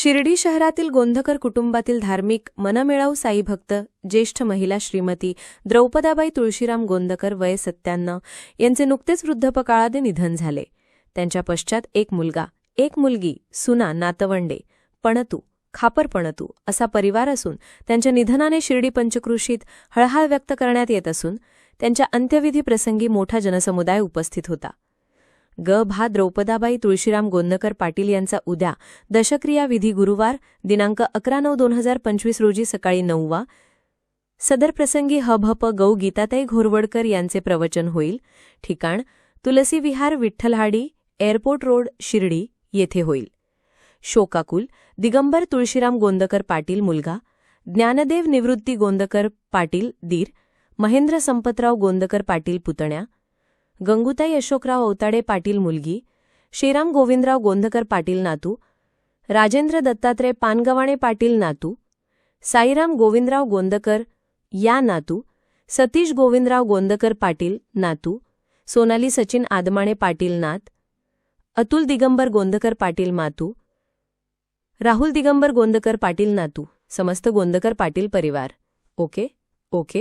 शिर्डी शहरातील गोंधकर कुटुंबातील धार्मिक मनमिळाऊ साईभक्त ज्येष्ठ महिला श्रीमती द्रौपदाबाई तुळशीराम गोंदकर वय सत्त्याण्णव यांचे नुकतेच वृद्धपकाळादे निधन झाले. त्यांच्या पश्चात एक मुलगा एक मुलगी सुना नातवंडे पणतू खापर पणतू असा परिवार असून त्यांच्या निधनाने शिर्डी पंचकृषीत हळहळ व्यक्त करण्यात येत असून त्यांच्या अंत्यविधी प्रसंगी मोठा जनसमुदाय उपस्थित होता. ग. भा. द्रौपदाबाई तुळशीराम गोंदकर पाटील यांचा उद्या दशक्रिया विधी गुरुवार दिनांक अकरा नऊ दोन हजार पंचवीस रोजी सकाळी नऊवा सदर प्रसंगी हभप गौ गीताताई घोरवडकर यांचे प्रवचन होईल. ठिकाण तुलसी विहार विठ्ठलहाडी एअरपोर्ट रोड शिर्डी येथे होईल. शोकाकुल दिगंबर तुळशीराम गोंदकर पाटील मुलगा ज्ञानदेव निवृत्ती गोंदकर पाटील दीर महेंद्र संपतराव गोंदकर पाटील पुतण्या गंगुता अशोकराव औताडे पाटील मुलगी श्रीराम गोविंदराव गोंदकर पाटील नातू राजेंद्र दत्तात्रय पानगवाणे पाटील नातू साईराम गोविंदराव गोंदकर या नातू सतीश गोविंदराव गोंदकर पाटील नातू सोनाली सचिन आदमाणे पाटील नात अतुल दिगंबर गोंदकर पाटील मातू राहुल दिगंबर गोंदकर पाटील नातू समस्त गोंदकर पाटील परिवार. ओके? ओके?